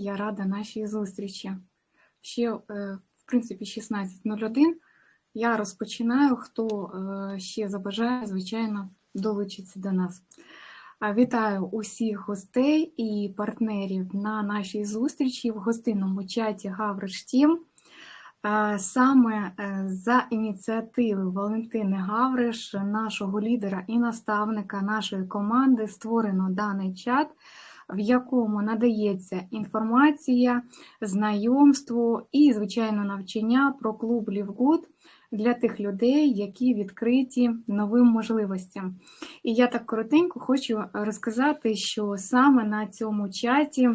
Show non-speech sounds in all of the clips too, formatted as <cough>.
Я рада нашій зустрічі. Ще, е, в принципі, 16.01. Я розпочинаю. Хто е, ще забажає, звичайно, долучиться до нас. Вітаю усіх гостей і партнерів на нашій зустрічі в гостинному чаті Гавриш Тім. Е, Саме за ініціативи Валентини Гавриш, нашого лідера і наставника нашої команди, створено даний чат, в якому надається інформація, знайомство і, звичайно, навчання про клуб Лівгуд для тих людей, які відкриті новим можливостям. І я так коротенько хочу розказати, що саме на цьому чаті.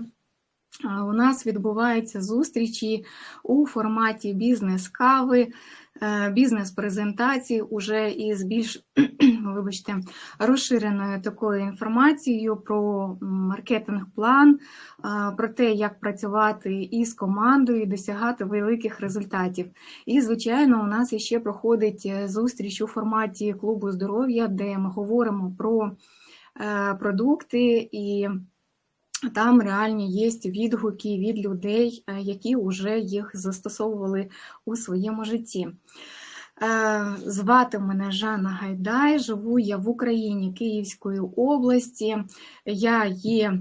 У нас відбуваються зустрічі у форматі бізнес-кави, е, бізнес-презентації уже із більш <clears throat> вибачте, розширеною такою інформацією про маркетинг-план, про те, як працювати із командою досягати великих результатів. І, звичайно, у нас ще проходить е, зустріч у форматі клубу здоров'я, де ми говоримо про е, продукти і. Там реальні є відгуки від людей, е, які вже їх застосовували у своєму житті. Е, Звати мене Жанна Гайдай, живу я в Україні Київської області. Я є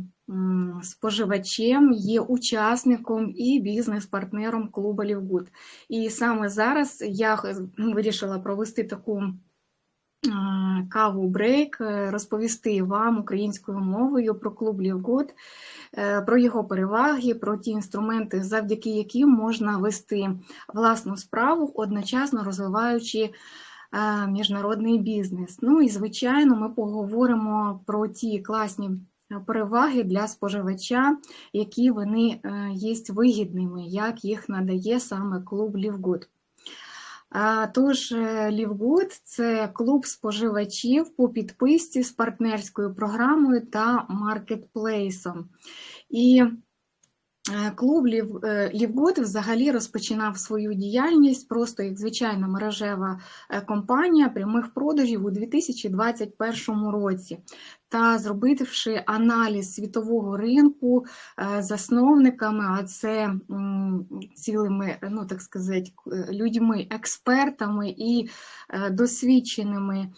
споживачем, є учасником і бізнес-партнером клубу Лівгуд. І саме зараз я вирішила провести таку е, каву брейк, е, розповісти вам українською мовою про клуб Лівгуд, е, про його переваги, про ті інструменти, завдяки яким можна вести власну справу, одночасно розвиваючи е, міжнародний бізнес. Ну і звичайно, ми поговоримо про ті класні переваги для споживача, які вони є вигідними, як їх надає саме клуб Лівгуд. Тож, е, Лівгуд це клуб споживачів по підписці з партнерською програмою та маркетплейсом. І клуб Лів- е, Лівгуд взагалі розпочинав свою діяльність просто як звичайна мережева е, компанія прямих продажів у 2021 році. Та зробивши аналіз світового ринку е, засновниками, а це цілими, ну так сказати, людьми, експертами і е, досвідченими е,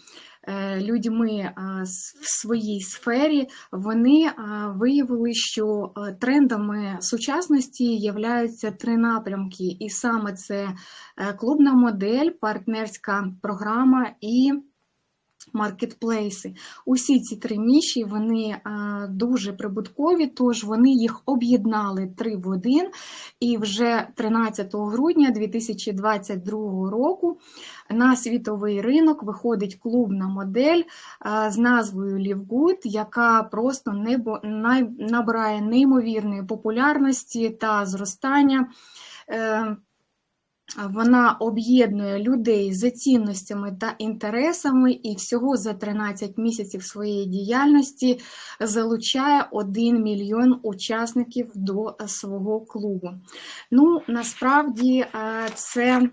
людьми е, в своїй сфері, вони е, виявили, що е, трендами сучасності являються три напрямки, і саме це е, клубна модель, партнерська програма і маркетплейси. Усі ці три ніші вони е, дуже прибуткові, тож вони їх об'єднали три в один. І вже 13 грудня 2022 року на світовий ринок виходить клубна модель е, з назвою Лівгуд, яка просто небо, набирає неймовірної популярності та зростання. Вона об'єднує людей за цінностями та інтересами і всього за 13 місяців своєї діяльності залучає 1 мільйон учасників до свого клубу. Ну, насправді е, це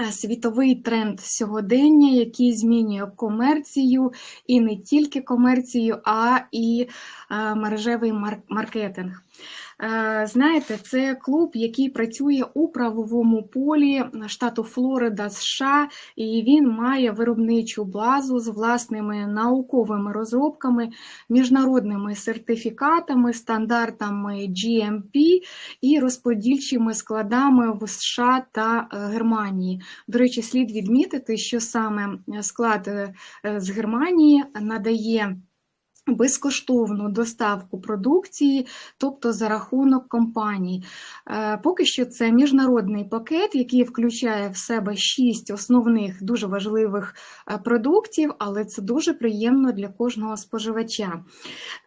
е, світовий тренд сьогодення, який змінює комерцію і не тільки комерцію, а і е, мережевий маркетинг. Е, Знаєте, це клуб, який працює у правовому полі штату Флорида, США, і він має виробничу базу з власними науковими розробками, міжнародними сертифікатами, стандартами GMP і розподільчими складами в США та е, Германії. До речі, слід відмітити, що саме склад е, з Германії надає безкоштовну доставку продукції, тобто за рахунок компаній. Е, Поки що це міжнародний пакет, який включає в себе шість основних дуже важливих е, продуктів, але це дуже приємно для кожного споживача.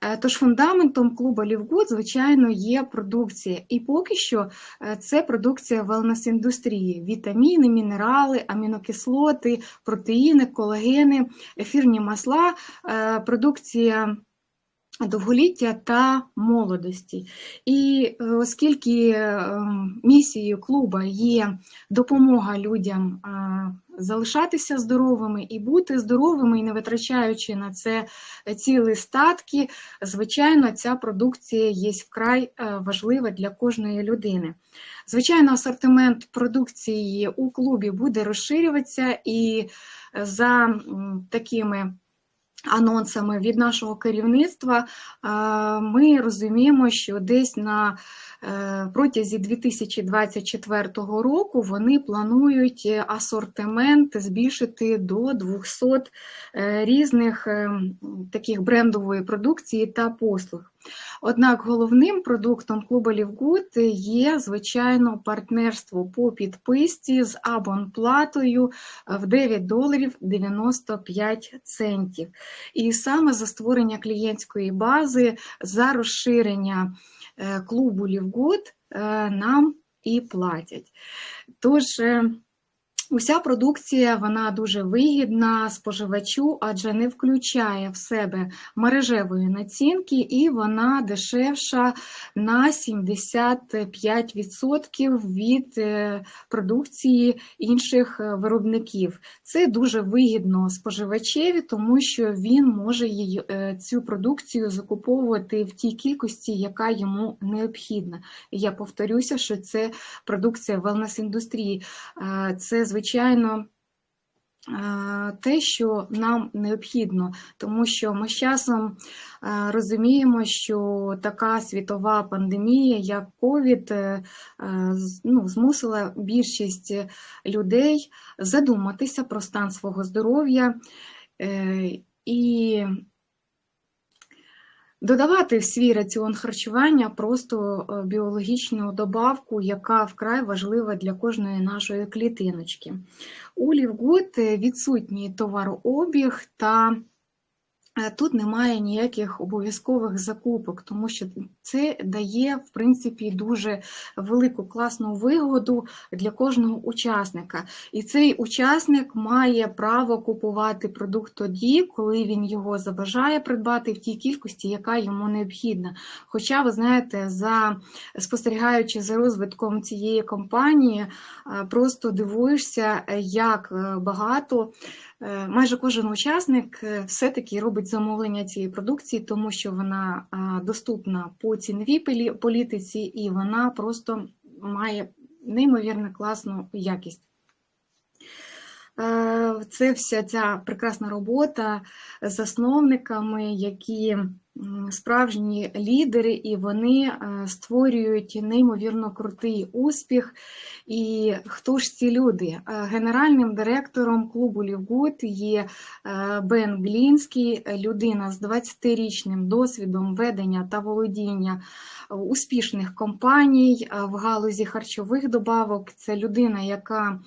Е, Тож фундаментом клубу Лівгуд, звичайно, є продукція. І поки що це продукція велнес-індустрії: вітаміни, мінерали, амінокислоти, протеїни, колагени, ефірні масла, продукція довголіття та молодості. І е, оскільки е, місією клуба є допомога людям е, залишатися здоровими і бути здоровими, і не витрачаючи на це цілі статки, звичайно, ця продукція є вкрай важлива для кожної людини. Звичайно, асортимент продукції у клубі буде розширюватися і за такими анонсами від нашого керівництва, ми розуміємо, що десь на е, протязі 2024 року вони планують асортимент збільшити до 200 е, різних е, таких брендової продукції та послуг. Однак головним продуктом клуба Лівгуд є, звичайно, партнерство по підписці з абонплатою в 9 доларів 95 центів. І саме за створення клієнтської бази, за розширення е, клубу Лівгуд е, нам і платять. Тож, е, Уся продукція вона дуже вигідна споживачу, адже не включає в себе мережевої націнки, і вона дешевша на 75% від е, продукції інших е, виробників. Це дуже вигідно споживачеві, тому що він може е, цю продукцію закуповувати в тій кількості, яка йому необхідна. Я повторюся, що це продукція велнес-індустрії. Це звичайно. Те, що нам необхідно, тому що ми з часом розуміємо, що така світова пандемія, як ковід, е, ну, змусила більшість людей задуматися про стан свого здоров'я. Е, і Додавати в свій раціон харчування просто е, біологічну добавку, яка вкрай важлива для кожної нашої клітиночки. У Лівгуд відсутній товарообіг та тут немає ніяких обов'язкових закупок, тому що це дає, в принципі, дуже велику класну вигоду для кожного учасника. І цей учасник має право купувати продукт тоді, коли він його забажає придбати в тій кількості, яка йому необхідна. Хоча, ви знаєте, за спостерігаючи за розвитком цієї компанії, е, просто дивуєшся, як е, багато. Е, майже кожен учасник е, все-таки робить замовлення цієї продукції, тому що вона доступна по ціновій політиці і вона просто має неймовірно класну якість. Е, це вся ця прекрасна робота з засновниками, які справжні лідери, і вони е, створюють неймовірно крутий успіх. І хто ж ці люди? Е, генеральним директором клубу Лівгуд є Бен Глінський, людина з 20-річним досвідом ведення та володіння успішних компаній в галузі харчових добавок. Це людина, яка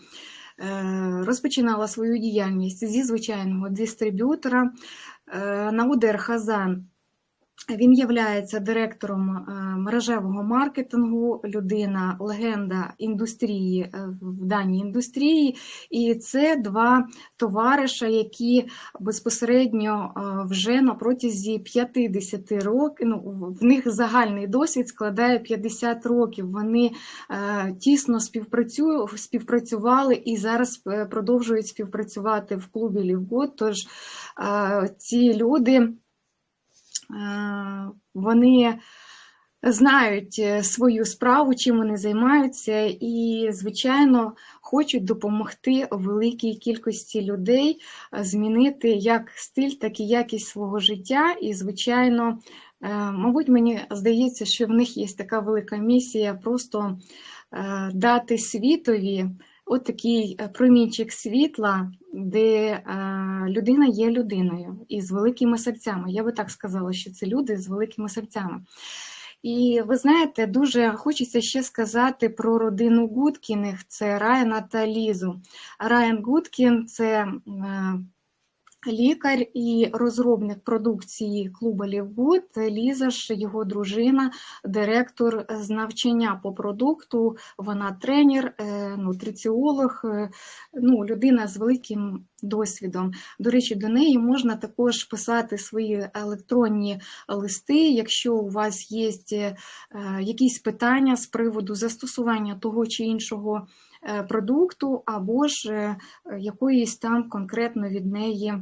Е, розпочинала свою діяльність зі звичайного дистриб'ютора е, Наудер Хазан. Він є директором е, мережевого маркетингу, людина, легенда індустрії в даній індустрії. І це два товариша, які безпосередньо вже на протязі 50 років, ну, в них загальний досвід складає 50 років. Вони тісно співпрацювали і зараз продовжують співпрацювати в клубі Лівгод. Тож ці люди. Е, вони знають е, свою справу, чим вони займаються, і, звичайно, хочуть допомогти великій кількості людей е, змінити як стиль, так і якість свого життя. І, звичайно, мабуть, мені здається, що в них є така велика місія просто дати світові от такий е, промінчик світла, де е, людина є людиною і з великими серцями. Я би так сказала, що це люди з великими серцями. І ви знаєте, дуже хочеться ще сказати про родину Гудкіних: це Райана та Лізу. Райан Гудкін це е, лікар і розробник продукції клуба Лівгуд, Ліза ж його дружина, директор з навчання по продукту. Вона тренер, е, нутриціолог, е, ну, людина з великим досвідом. До речі, до неї можна також писати свої електронні листи, якщо у вас є е, якісь питання з приводу застосування того чи іншого продукту, або ж якоїсь там конкретно від неї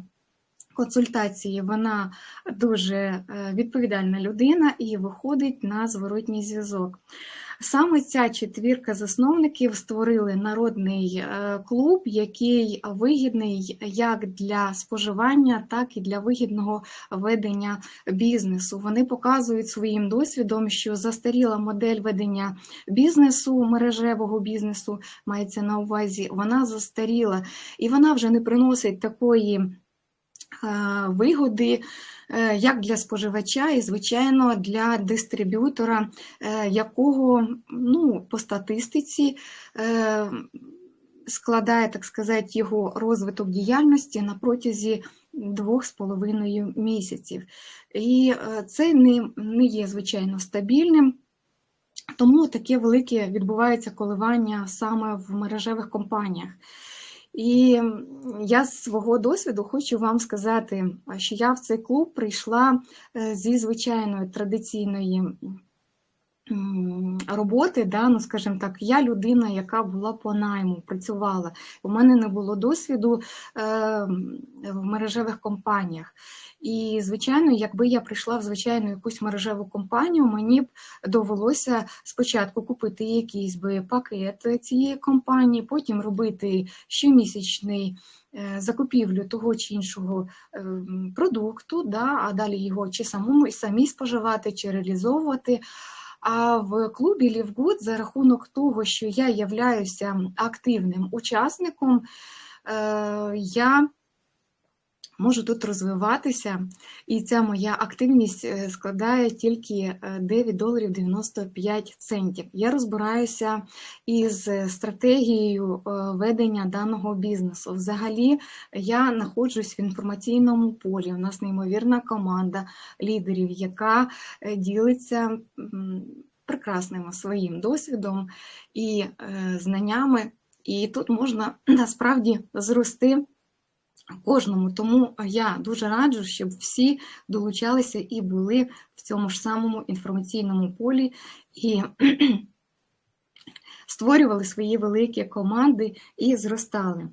консультації. Вона дуже е, відповідальна людина і виходить на зворотній зв'язок. Саме ця четвірка засновників створили народний е, клуб, який вигідний як для споживання, так і для вигідного ведення бізнесу. Вони показують своїм досвідом, що застаріла модель ведення бізнесу, мережевого бізнесу мається на увазі, вона застаріла і вона вже не приносить такої. Е, Вигоди е, як для споживача, і, звичайно, для дистриб'ютора, е, якого ну, по статистиці складає, так сказати, його розвиток діяльності на протязі двох з половиною місяців. І це не, не є, звичайно, стабільним. Тому таке велике відбувається коливання саме в мережевих компаніях. І я з свого досвіду хочу вам сказати, що я в цей клуб прийшла е, зі звичайної традиційної роботи, да, ну, скажімо так, я людина, яка була по найму, працювала. У мене не було досвіду е, в мережевих компаніях. І, звичайно, якби я прийшла в звичайну якусь мережеву компанію, мені б довелося спочатку купити якийсь би пакет цієї компанії, потім робити щомісячний е, закупівлю того чи іншого е, продукту, да, а далі його чи самому самі споживати, чи реалізовувати. А в клубі Лівгуд за рахунок того, що я являюся активним учасником, е, я можу тут розвиватися, і ця моя активність е, складає тільки е, 9 доларів 95 центів. Я розбираюся із стратегією е, ведення даного бізнесу. Взагалі, я знаходжусь в інформаційному полі. У нас неймовірна команда лідерів, яка е, ділиться прекрасним своїм досвідом і е, знаннями. І тут можна <clears throat> насправді зрости кожному. Тому я дуже раджу, щоб всі долучалися і були в цьому ж самому інформаційному полі і <clears throat> створювали свої великі команди і зростали.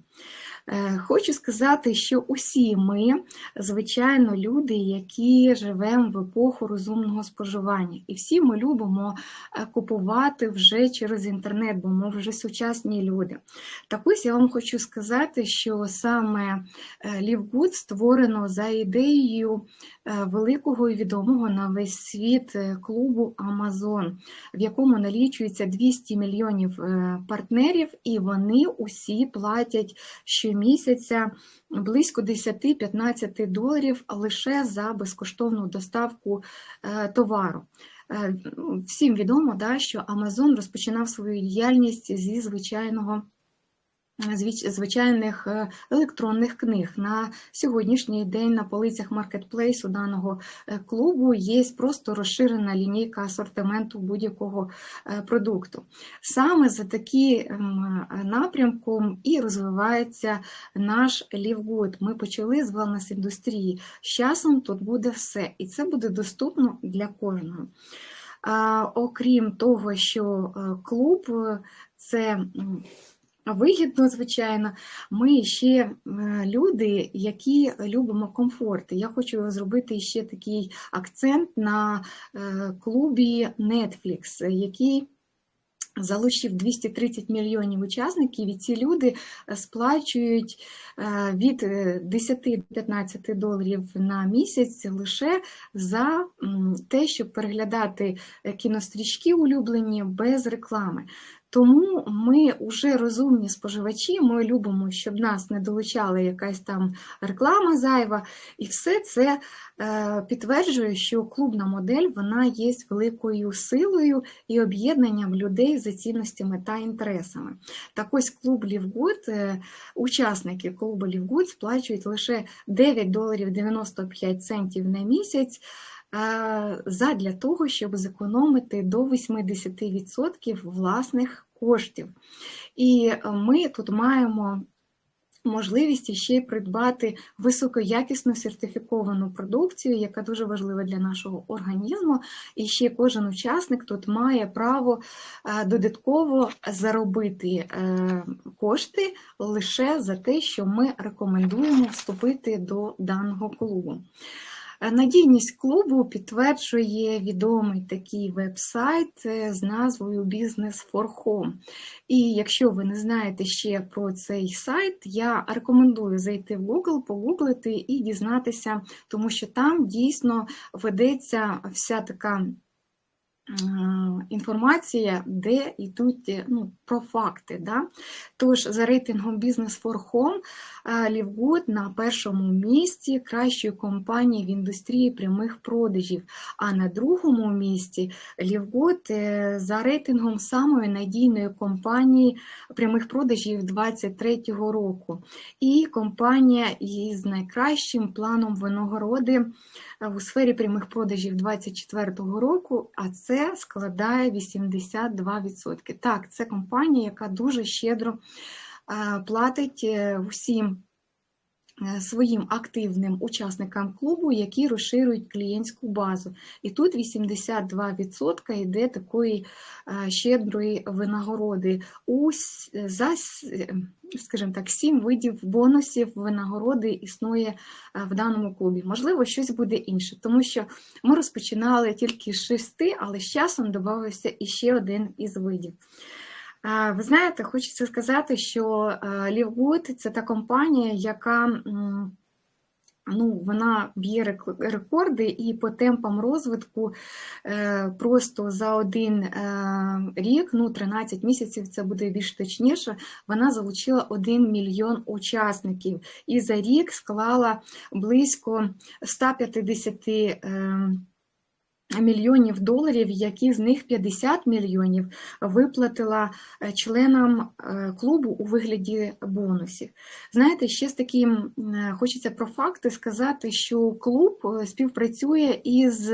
Е, Хочу сказати, що усі ми, звичайно, люди, які живемо в епоху розумного споживання, і всі ми любимо е, купувати вже через інтернет, бо ми вже сучасні люди. Так ось я вам хочу сказати, що саме Лівгуд створено за ідеєю е, великого і відомого на весь світ е, клубу Amazon, в якому налічується 200 мільйонів е, партнерів, і вони усі платять щомісяця близько 10-15 доларів лише за безкоштовну доставку е, товару. Е, Всім відомо, да, що Amazon розпочинав свою діяльність зі звичайного звич- звичайних е, електронних книг. На сьогоднішній день на полицях маркетплейсу даного е, клубу є просто розширена лінійка асортименту будь-якого е, продукту. Саме за таким е, напрямком і розвивається наш Лівгуд. Ми почали з wellness-індустрії. З часом тут буде все, і це буде доступно для кожного. Окрім того, що клуб це вигідно, звичайно, ми ще е, люди, які любимо комфорт. Я хочу зробити ще такий акцент на е, клубі Netflix, який залучив 230 мільйонів учасників, і ці люди е, сплачують від е, 10-15 доларів на місяць лише за те, щоб переглядати кінострічки улюблені без реклами. Тому ми вже розумні споживачі, ми любимо, щоб нас не долучала якась там реклама зайва, і все це е, підтверджує, що клубна модель вона є великою силою і об'єднанням людей за цінностями та інтересами. Так ось клуб Лівгуд, е, учасники клубу Лівгуд сплачують лише 9 доларів 95 центів на місяць. Задля того, щоб зекономити до 80% власних коштів. І е, ми тут маємо можливість ще придбати високоякісну сертифіковану продукцію, яка дуже важлива для нашого організму. І ще кожен учасник тут має право е, додатково заробити е, кошти лише за те, що ми рекомендуємо вступити до даного клубу. Е, Надійність клубу підтверджує відомий такий веб-сайт е, з назвою Business for Home. І якщо ви не знаєте ще про цей сайт, я рекомендую зайти в Google, погуглити і дізнатися, тому що там дійсно ведеться вся така інформація, де йдуть е, ну, про факти. Да? Тож за рейтингом Business for Home е, Лівгуд на першому місці кращої компанії в індустрії прямих продажів, а на другому місці Лівгуд е, за рейтингом самої надійної компанії прямих продажів 2023 року. І компанія із найкращим планом винагороди е, у сфері прямих продажів 2024 року, а це складає 82%. Так, це компанія, яка дуже щедро е, платить е, всім е, своїм активним учасникам клубу, які розширюють клієнтську базу. І тут 82% йде такої е, щедрої винагороди. У за, е, скажімо так, 7 видів бонусів винагороди існує е, в даному клубі. Можливо, щось буде інше, тому що ми розпочинали тільки з шести, але з часом додався іще один із видів. Ви знаєте, хочеться сказати, що Лівгуд це та компанія, яка ну, вона б'є рек- рекорди і по темпам розвитку е, просто за один е, рік, ну 13 місяців, це буде більш точніше, вона залучила 1 мільйон учасників і за рік склала близько 150 е, мільйонів доларів, які з них 50 мільйонів виплатила е, членам е, клубу у вигляді бонусів. Знаєте, ще з таким е, хочеться про факти сказати, що клуб співпрацює із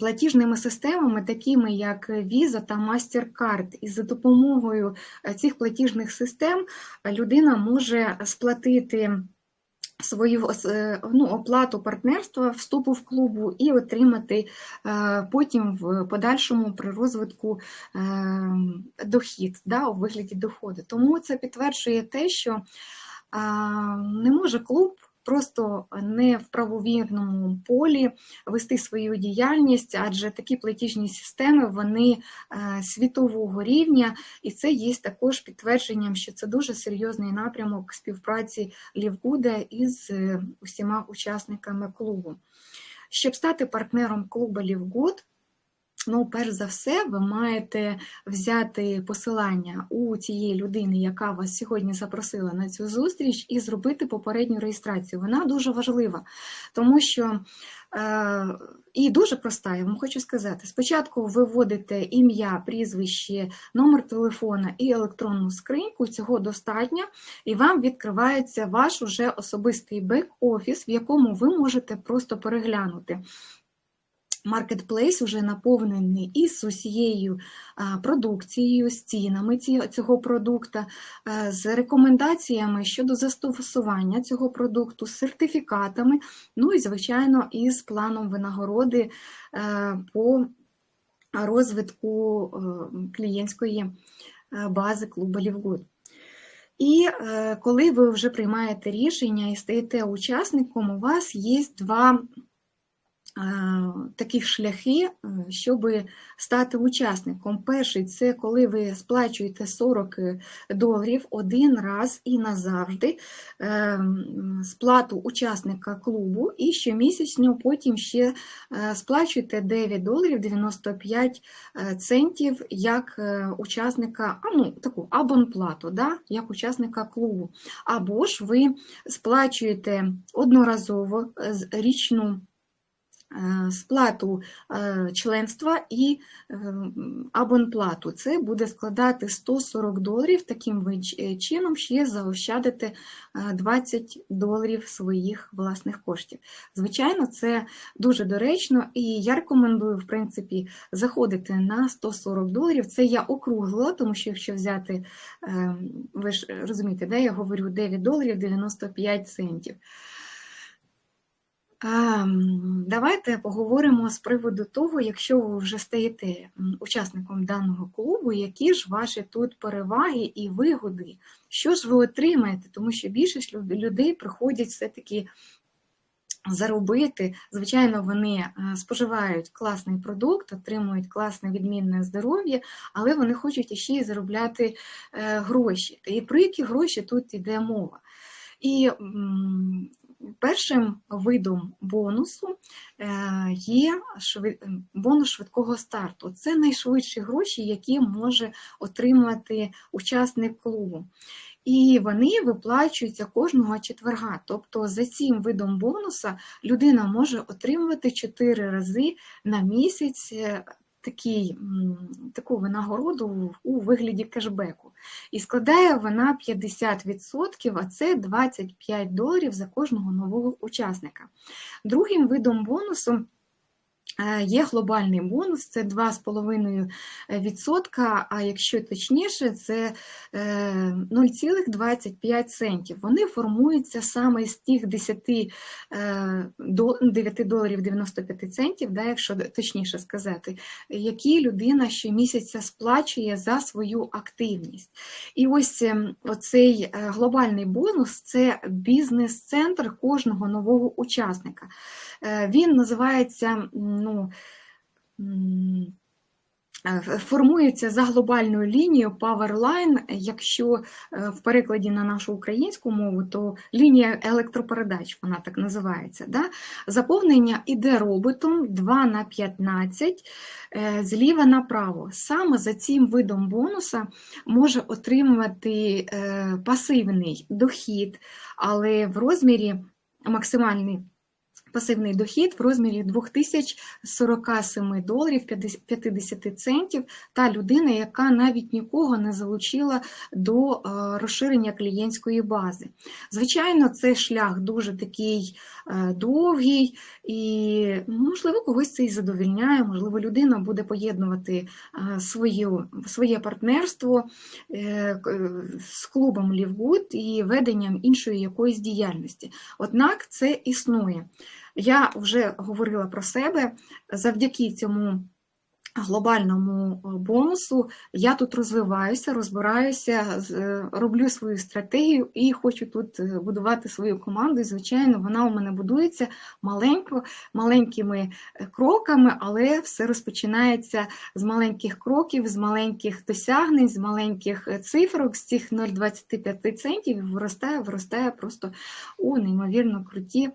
платіжними системами, такими як Visa та MasterCard. І за допомогою цих платіжних систем людина може сплатити свою е, ну, оплату партнерства, вступу в клубу і отримати е, потім в подальшому при розвитку е, дохід да, у вигляді доходу. Тому це підтверджує те, що не може клуб просто не в правовірному полі вести свою діяльність, адже такі платіжні системи вони е, світового рівня, і це є також підтвердженням, що це дуже серйозний напрямок співпраці Лівгуда із е, усіма учасниками клубу. Щоб стати партнером клубу Лівгуд, Ну, перш за все, ви маєте взяти посилання у цієї людини, яка вас сьогодні запросила на цю зустріч, і зробити попередню реєстрацію. Вона дуже важлива, тому що е, і дуже проста, я вам хочу сказати. Спочатку ви вводите ім'я, прізвище, номер телефона і електронну скриньку, цього достатньо, і вам відкривається ваш уже особистий бек-офіс, в якому ви можете просто переглянути. Маркетплейс вже наповнений із усією продукцією, з цінами цього продукту, е, з рекомендаціями щодо застосування цього продукту, з сертифікатами, ну і, звичайно, із планом винагороди е, по розвитку е, клієнтської бази клубу Лівгуд. І коли ви вже приймаєте рішення і стаєте учасником, у вас є два такі шляхи, щоб стати учасником. Перший це коли ви сплачуєте 40 доларів один раз і назавжди ем, сплату учасника клубу, і щомісячно потім ще е, сплачуєте 9 доларів 95 е, центів як е, учасника, ну, таку абонплату, да, як учасника клубу. Або ж ви сплачуєте одноразово річну. Е, сплату е, членства і е, абонплату. Це буде складати 140 доларів, таким чином ще заощадите 20 доларів своїх власних коштів. Звичайно, це дуже доречно, і я рекомендую, в принципі, заходити на 140 доларів. Це я округлила, тому що якщо взяти, ви ж розумієте, де я говорю 9 доларів 95 центів. Давайте поговоримо з приводу того, якщо ви вже стаєте учасником даного клубу, які ж ваші тут переваги і вигоди, що ж ви отримаєте, тому що більшість людей приходять все-таки заробити. Звичайно, вони е, споживають класний продукт, отримують класне відмінне здоров'я, але вони хочуть ще й заробляти е, гроші. І про які гроші тут йде мова. І Першим видом бонусу е, є бонус швидкого старту. Це найшвидші гроші, які може отримати учасник клубу. І вони виплачуються кожного четверга. Тобто за цим видом бонуса людина може отримувати 4 рази на місяць е, такий, таку винагороду у вигляді кешбеку. І складає вона 50%, а це 25 доларів за кожного нового учасника. Другим видом бонусу є глобальний бонус, це 2,5%, а якщо точніше, це 0,25 е, центів. Вони формуються саме з тих 10 9 е, доларів 95 центів, да, якщо точніше сказати, які людина щомісяця сплачує за свою активність. І ось ем, оцей глобальний бонус це бізнес-центр кожного нового учасника. Він називається ну, е, формується за глобальною лінією Powerline, якщо е, в перекладі на нашу українську мову, то лінія електропередач, вона так називається. Да? Заповнення іде роботом 2 на 15 е, зліва направо. Саме за цим видом бонуса може отримувати пасивний дохід, але в розмірі максимальний пасивний дохід в розмірі 2047 доларів 50 центів та людина, яка навіть нікого не залучила до е, розширення клієнтської бази. Звичайно, цей шлях дуже такий е, довгий і, можливо, когось це і задовільняє, можливо, людина буде поєднувати е, свою, своє партнерство з клубом Лівгуд і веденням іншої якоїсь діяльності. Однак це існує. Я вже говорила про себе завдяки цьому. Глобальному е, бонусу я тут розвиваюся, розбираюся, е, роблю свою стратегію і хочу тут е, будувати свою команду. І, звичайно, вона у мене будується маленько, маленькими кроками, але все розпочинається з маленьких кроків, з маленьких досягнень, з маленьких цифрок, з цих 0,25 центів виростає, виростає просто у неймовірно круті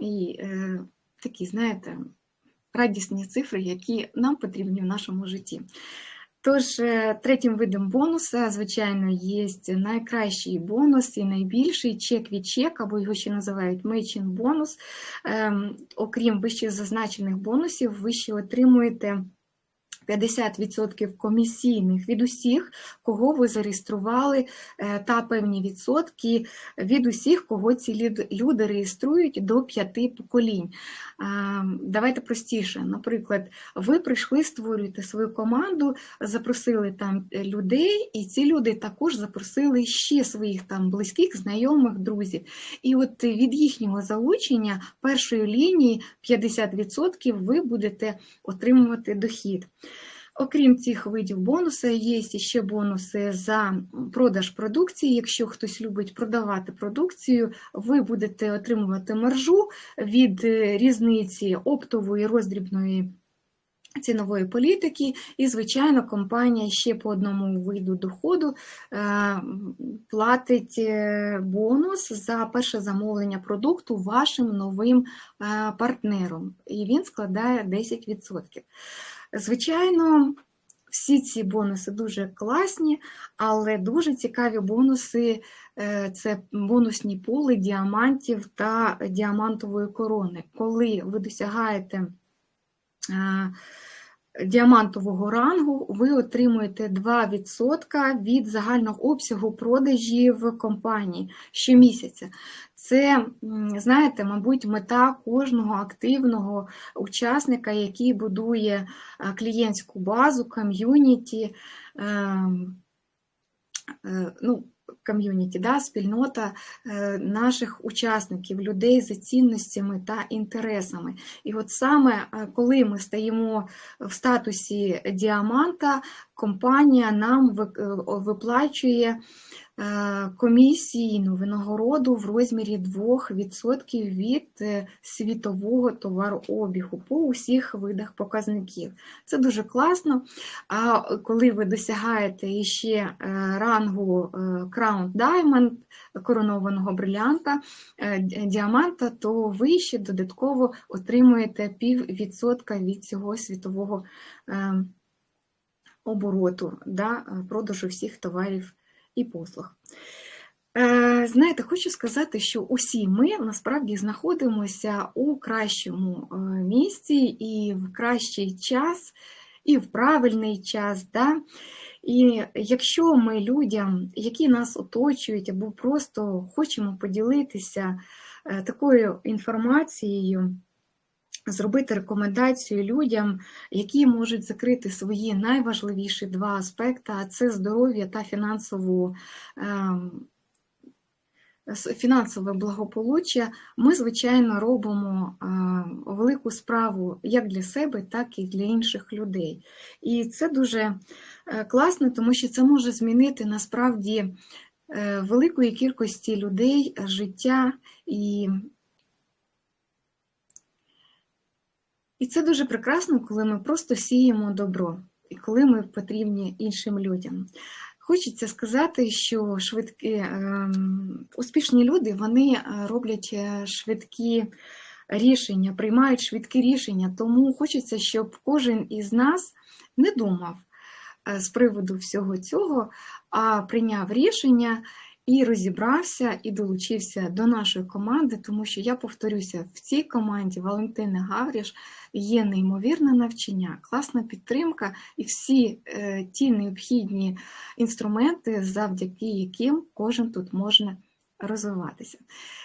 і е, такі, знаєте, радісні цифри, які нам потрібні в нашому житті. Тож, третім видом бонуса, звичайно, є найкращий бонус і найбільший чек від чек, або його ще називають мейчин бонус. Окрім вище зазначених бонусів, ви ще отримуєте. 50% комісійних від усіх, кого ви зареєстрували, е, та певні відсотки від усіх, кого ці люди реєструють до п'яти поколінь. Давайте простіше. Наприклад, ви прийшли, створюєте свою команду, запросили там е, людей, і ці люди також запросили ще своїх там близьких, знайомих, друзів. І от від їхнього залучення першої лінії 50% ви будете отримувати дохід. Окрім цих видів бонусу, є ще бонуси за продаж продукції. Якщо хтось любить продавати продукцію, ви будете отримувати маржу від е, різниці оптової роздрібної цінової політики, і, звичайно, компанія ще по одному виду доходу е, платить е, бонус за перше замовлення продукту вашим новим партнером, і він складає 10%. Звичайно, всі ці бонуси дуже класні, але дуже цікаві бонуси е, це бонусні пули діамантів та діамантової корони. Коли ви досягаєте е, діамантового рангу, ви отримуєте 2% від загального обсягу продажів компанії щомісяця. Це, знаєте, мабуть, мета кожного активного учасника, який будує е, клієнтську базу, ком'юніті, ем, е, ну, ком'юніті, да, спільнота е, наших учасників, людей за цінностями та інтересами. І от саме коли ми стаємо в статусі діаманта, компанія нам виплачує комісійну винагороду в розмірі 2% від е, світового товарообігу по усіх видах показників. Це дуже класно. А коли ви досягаєте іще е, рангу е, Crown Diamond, коронованого брилянта, е, діаманта, то ви ще додатково отримуєте піввідсотка від цього світового е, обороту, да, е, продажу всіх товарів і послуг. Е, Знаєте, хочу сказати, що усі ми насправді знаходимося у кращому е, місці і в кращий час, і в правильний час. Да? І якщо ми людям, які нас оточують, або просто хочемо поділитися е, такою інформацією, зробити рекомендацію людям, які можуть закрити свої найважливіші два аспекти: а це здоров'я та фінансову. ем, Фінансове благополуччя, ми, звичайно, робимо е, велику справу як для себе, так і для інших людей. І це дуже е, класно, тому що це може змінити насправді е, великої кількості людей е, життя і І це дуже прекрасно, коли ми просто сіємо добро, і коли ми потрібні іншим людям. Хочеться сказати, що швидкі, ем, успішні люди вони е, роблять е, швидкі рішення, приймають швидкі рішення. Тому хочеться, щоб кожен із нас не думав е, з приводу всього цього, а прийняв рішення і розібрався, і долучився до нашої команди, тому що я повторюся, в цій команді Валентини Гавріш є неймовірне навчання, класна підтримка і всі е, ті необхідні інструменти, завдяки яким кожен тут може розвиватися.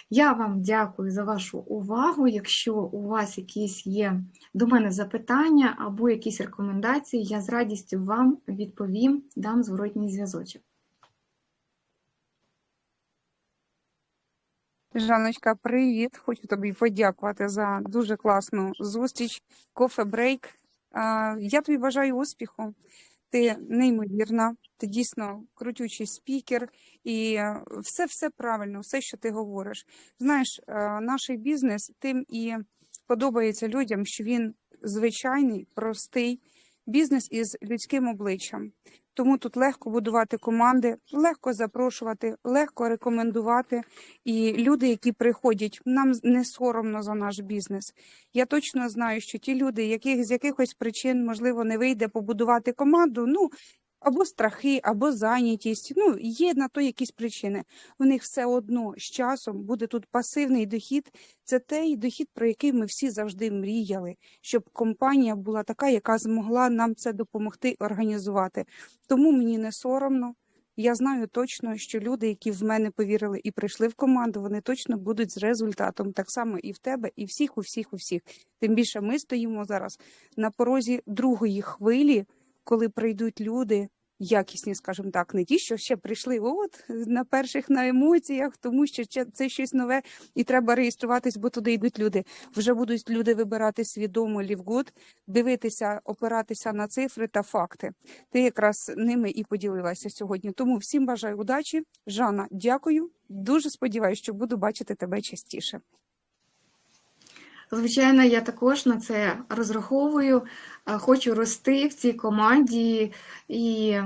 Я вам дякую за вашу увагу. Якщо у вас якісь є до мене запитання або якісь рекомендації, я з радістю вам відповім, дам зворотній зв'язочок. Жанночка, привіт! Хочу тобі подякувати за дуже класну зустріч, кофе-брейк. Я тобі бажаю успіху. Ти неймовірна, ти дійсно крутючий спікер, і все все правильно, все, що ти говориш. Знаєш, е, наш бізнес тим і подобається людям, що він звичайний, простий бізнес із людським обличчям. Тому тут легко будувати команди, легко запрошувати, легко рекомендувати. І люди, які приходять, нам не соромно за наш бізнес. Я точно знаю, що ті люди, яких з якихось причин можливо не вийде побудувати команду, ну або страхи, або зайнятість. Ну є на то якісь причини. В них все одно з часом буде тут пасивний дохід. Це той дохід, про який ми всі завжди мріяли, щоб компанія була така, яка змогла нам це допомогти організувати. Тому мені не соромно. Я знаю точно, що люди, які в мене повірили і прийшли в команду, вони точно будуть з результатом. Так само і в тебе, і всіх, у всіх, у всіх. Тим більше ми стоїмо зараз на порозі другої хвилі, коли прийдуть люди, якісні, скажімо так, не ті, що ще прийшли от на перших на емоціях, тому що це- щось нове, і треба реєструватись, бо туди йдуть люди. Вже будуть люди вибирати свідомо лівгуд, дивитися, опиратися на цифри та факти. Ти якраз ними і поділилася сьогодні. Тому всім бажаю удачі. Жанна, дякую. Дуже сподіваюся, що буду бачити тебе частіше. Звичайно, я також на це розраховую. Е, Хочу рости в цій команді, і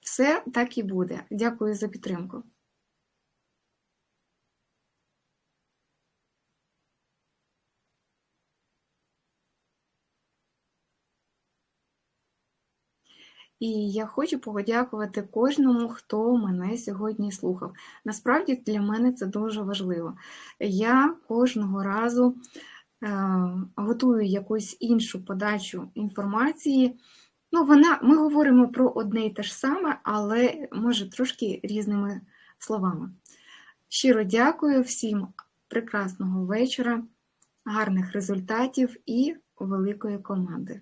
все так і буде. Дякую за підтримку. І я хочу подякувати кожному, хто мене сьогодні слухав. Насправді для мене це дуже важливо. Я кожного разу готую якусь іншу подачу інформації. Ну, вона, ми говоримо про одне і те ж саме, але може трошки різними словами. Щиро дякую всім прекрасного вечора, гарних результатів і великої команди.